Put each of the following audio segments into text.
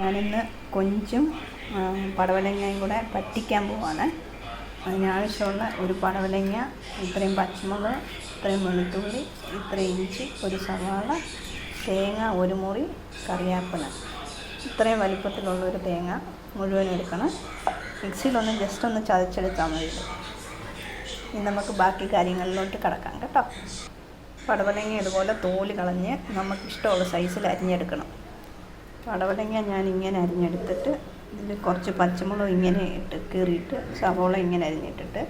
ഞാനിന്ന് കൊഞ്ചും പടവലങ്ങയും കൂടെ പറ്റിക്കാൻ പോവാണ്. അതിനാവശ്യമുള്ള ഒരു പടവലങ്ങ ഇത്രയും പച്ചമുളക് ഇത്രയും വെളുത്തുള്ളി ഇത്രയും ഇഞ്ചി ഒരു സവാള തേങ്ങ ഒരു മുറി കറിവേപ്പില. ഇത്രയും വലിപ്പത്തിലുള്ള ഒരു തേങ്ങ മുഴുവൻ എടുക്കണം. മിക്സിയിലൊന്ന് ജസ്റ്റ് ഒന്ന് ചതച്ചെടുത്താൽ മതി. ഇനി നമുക്ക് ബാക്കി കാര്യങ്ങളിലോട്ട് കിടക്കാം കേട്ടോ. പടവലങ്ങ ഇതുപോലെ തോൽ കളഞ്ഞ് നമുക്കിഷ്ടമുള്ള സൈസിൽ അരിഞ്ഞെടുക്കണം. പടവലങ്ങ ഞാൻ ഇങ്ങനെ അരിഞ്ഞെടുത്തിട്ട് ഇതിൽ കുറച്ച് പച്ചമുളക് ഇങ്ങനെ ഇട്ട് കീറിയിട്ട് സവോള ഇങ്ങനെ അരിഞ്ഞിട്ടിട്ട്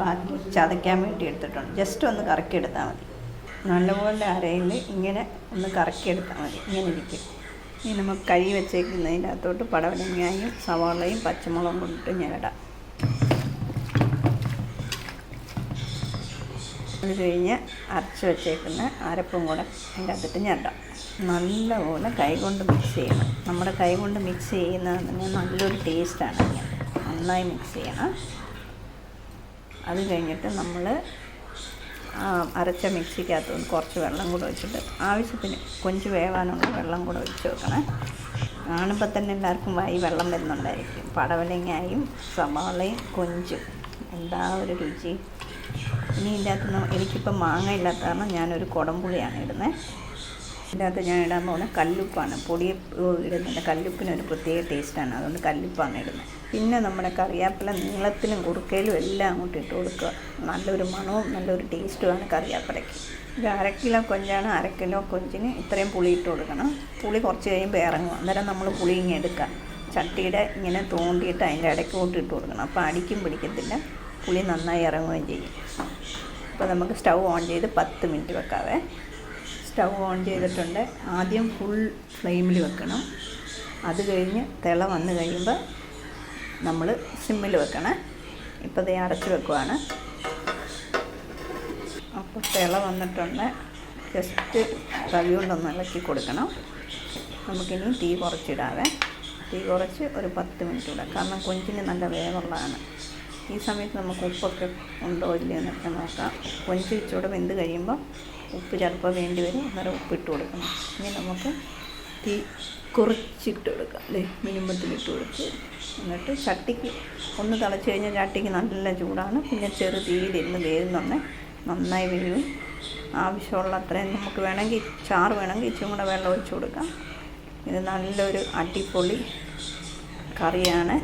ബാക്കി ചതയ്ക്കാൻ വേണ്ടി എടുത്തിട്ടുണ്ട്. ജസ്റ്റ് ഒന്ന് കറക്കിയെടുത്താൽ മതി. നല്ലപോലെ അരയിൽ ഇങ്ങനെ ഒന്ന് കറക്കിയെടുത്താൽ മതി. ഇങ്ങനെ ഇരിക്കും. ഇനി നമുക്ക് കഴുകി വെച്ചേക്കുന്നതിന്റെ അകത്തോട്ട് പടവലങ്ങയും സവാളയും പച്ചമുളകും കൊണ്ടിട്ട് ഞാൻ ഇടാം അത് കഴിഞ്ഞ് അരച്ച് വെച്ചേക്കുന്ന അരപ്പും കൂടെ അതിന്റെ അകത്തിട്ട് ഞെട്ടാം നല്ലപോലെ കൈ കൊണ്ട് മിക്സ് ചെയ്യണം. നമ്മുടെ കൈ കൊണ്ട് മിക്സ് ചെയ്യുന്നതെന്ന് നല്ലൊരു ടേസ്റ്റാണ് നന്നായി മിക്സ് ചെയ്യണം. അത് കഴിഞ്ഞിട്ട് നമ്മൾ അരച്ച മിക്സിക്കകത്ത് കുറച്ച് വെള്ളം കൂടെ ഒഴിച്ചിട്ട് ആവശ്യത്തിന് കൊഞ്ച് വേവാനുള്ള വെള്ളം കൂടെ ഒഴിച്ച് വെക്കണേ. കാണുമ്പോൾ തന്നെ എല്ലാവർക്കും വായി വെള്ളം വരുന്നുണ്ടായിരിക്കും. പടവലങ്ങായും സവാളയും കൊഞ്ചും. എന്താ ഒരു രുചി? ഇനി ഇതിനകത്ത് എനിക്കിപ്പോൾ മാങ്ങ ഇല്ലാത്ത കാരണം ഞാനൊരു കുടംപുളിയാണ് ഇടുന്നത് ഇതിനകത്ത് ഞാൻ ഇടാൻ പോകുന്ന കല്ലുപ്പാണ്. പൊടി ഇടുന്നില്ല കല്ലുപ്പിന് ഒരു പ്രത്യേക ടേസ്റ്റാണ് അതുകൊണ്ട് കല്ലുപ്പാണ് ഇടുന്നത് പിന്നെ നമ്മുടെ കറിവേപ്പില നീളത്തിലും കുറുക്കയിലും എല്ലാം അങ്ങോട്ട് ഇട്ട് കൊടുക്കുക. നല്ലൊരു മണവും നല്ലൊരു ടേസ്റ്റുമാണ് കറിവേപ്പിലയ്ക്ക്. ഒരു അര കിലോ കൊഞ്ചാണ്. അര കിലോ കൊഞ്ചിന് ഇത്രയും പുളി ഇട്ട് കൊടുക്കണം. പുളി കുറച്ച് കഴിയുമ്പോൾ ഇറങ്ങും. അന്നേരം നമ്മൾ പുളി ഇങ്ങനെ എടുക്കുക ചട്ടിയുടെ ഇങ്ങനെ തോണ്ടിയിട്ട് അതിന്റെ ഇടയ്ക്കോട്ട് ഇട്ട് കൊടുക്കണം. അപ്പോൾ അടിക്കും പിടിക്കത്തില്ല. പുളി നന്നായി ഇറങ്ങുകയും ചെയ്യും. അപ്പോൾ നമുക്ക് സ്റ്റൗ ഓൺ ചെയ്ത് പത്ത് മിനിറ്റ് വെക്കാവേ. സ്റ്റൗ ഓൺ ചെയ്തിട്ടുണ്ട്. ആദ്യം ഫുൾ ഫ്ലെയിമിൽ വെക്കണം. അത് കഴിഞ്ഞ് തിള വന്നു കഴിയുമ്പോൾ നമ്മൾ സിമ്മിൽ വെക്കണം. ഇപ്പോൾ ദേ അടച്ച് വെക്കുവാണ്. അപ്പോൾ തിള വന്നിട്ടുണ്ട്. ജസ്റ്റ് റവി കൊണ്ടൊന്ന് ഇളക്കി കൊടുക്കണം. നമുക്കിനി തീ കുറച്ചിടാവേ. തീ കുറച്ച് ഒരു പത്ത് മിനിറ്റ് ഇടാം കാരണം കൊഞ്ചിന് നല്ല വേവുള്ളതാണ്. ഈ സമയത്ത് നമുക്ക് ഉപ്പൊക്കെ ഉണ്ടോ ഇല്ലയോ എന്നൊക്കെ നോക്കാം. കൊഞ്ച് ഇച്ചിരി വെന്ത് കഴിയുമ്പോൾ ഉപ്പ് ചിലപ്പോൾ വേണ്ടി വരും. അന്നേരം ഉപ്പിട്ട് കൊടുക്കണം. ഇനി നമുക്ക് തീ കുറച്ചിട്ട് കൊടുക്കാം. അല്ലേ മിനിമത്തിലിട്ട് കൊടുത്ത് എന്നിട്ട് ചട്ടിക്ക് ഒന്ന് തിളച്ച് കഴിഞ്ഞാൽ ചട്ടിക്ക് നല്ല ചൂടാണ്. പിന്നെ ചെറു തീയിലിരുന്ന് വേകുന്നുണ്ട് നന്നായി വരും ആവശ്യമുള്ള അത്രയും നമുക്ക് വേണമെങ്കിൽ ചാറ് വേണമെങ്കിൽ ഇച്ചിരി കൂടെ വെള്ളം ഒഴിച്ച് കൊടുക്കാം. ഇത് നല്ലൊരു അടിപൊളി കറിയാണ്.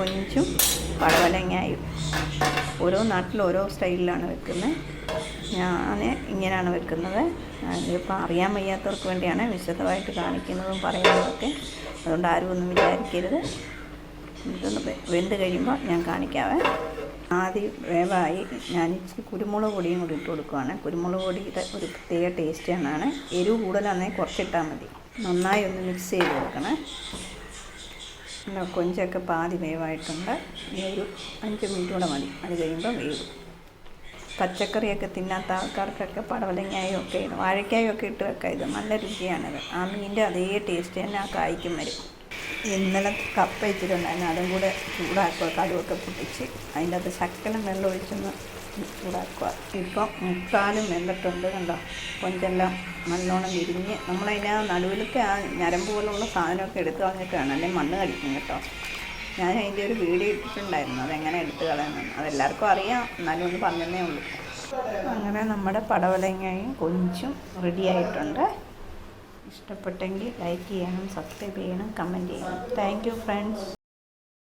കൊഞ്ചും പടവലങ്ങായും ഓരോ നാട്ടിൽ ഓരോ സ്റ്റൈലിലാണ് വെക്കുന്നത്. ഞാൻ ഇങ്ങനെയാണ് വെക്കുന്നത്. ഇതിപ്പോൾ അറിയാൻ വയ്യാത്തവർക്ക് വേണ്ടിയാണ് വിശദമായിട്ട് കാണിക്കുന്നതും പറയുന്നതൊക്കെ അതുകൊണ്ട് ആരും ഒന്നും വിചാരിക്കരുത്. ഇതൊന്ന് വെന്ത് കഴിയുമ്പോൾ ഞാൻ കാണിക്കാവേ. ആദ്യം വേവായി ഞാൻ ഇച്ചിരി കുരുമുളക് പൊടിയും കൂടി ഇട്ട് കൊടുക്കുവാണ്. കുരുമുളക് പൊടിയുടെ ഒരു പ്രത്യേക ടേസ്റ്റാണ് എരിവ് കൂടുതലാണെങ്കിൽ കുറച്ചിട്ടാൽ മതി. നന്നായി ഒന്ന് മിക്സ് ചെയ്ത് കൊടുക്കണേ. പിന്നെ കൊഞ്ചൊക്കെ പാതി വേവായിട്ടുണ്ട്. ഇനി ഒരു അഞ്ച് മിനിറ്റ് കൂടെ മതി. അത് കഴിയുമ്പോൾ വേവും. പച്ചക്കറിയൊക്കെ തിന്നാത്ത ആൾക്കാർക്കൊക്കെ പടവലങ്ങായും ഒക്കെ വാഴക്കായും ഒക്കെ ഇട്ട് വെക്കാം. ഇത് നല്ല രുചിയാണത്. ആ മീനിന്റെ അതേ ടേസ്റ്റ് തന്നെ ആ കായ്ക്കും വരും. ഇന്നലെ കപ്പ ഇച്ചിട്ടുണ്ടായിരുന്നു അതും കൂടെ ചൂടാക്കുക. കടുവൊക്കെ പൊട്ടിച്ച് അതിന്റെ അകത്ത് ശക്കലം വെള്ളം ഒഴിച്ചൊന്ന് ചൂടാക്കുക. ഇപ്പം മുക്കാലും വെന്തിട്ടുണ്ട് കണ്ടോ? കൊഞ്ചെല്ലാം നല്ലോണം വിരിഞ്ഞ് നമ്മളതിന്റെ ആ നടുവിലത്തെ ആ ഞരമ്പ് പോലുള്ള സാധനമൊക്കെ എടുത്ത് കളഞ്ഞിട്ടാണ്. അല്ലെങ്കിൽ മണ്ണ് കടിക്കും കേട്ടോ. ഞാൻ അതിന്റെ ഒരു വീഡിയോ ഇട്ടിട്ടുണ്ടായിരുന്നു. അതെങ്ങനെ എടുത്ത് കളയണമെന്ന് അതെല്ലാവർക്കും അറിയാം. എന്നാലും ഒന്ന് പറഞ്ഞതേ ഉള്ളൂ. അങ്ങനെ നമ്മുടെ പടവലങ്ങയും കൊഞ്ചും റെഡി ആയിട്ടുണ്ട്. ഇഷ്ടപ്പെട്ടെങ്കിൽ ലൈക്ക് ചെയ്യണം സബ്സ്ക്രൈബ് ചെയ്യണം കമന്റ് ചെയ്യണം. Thank you friends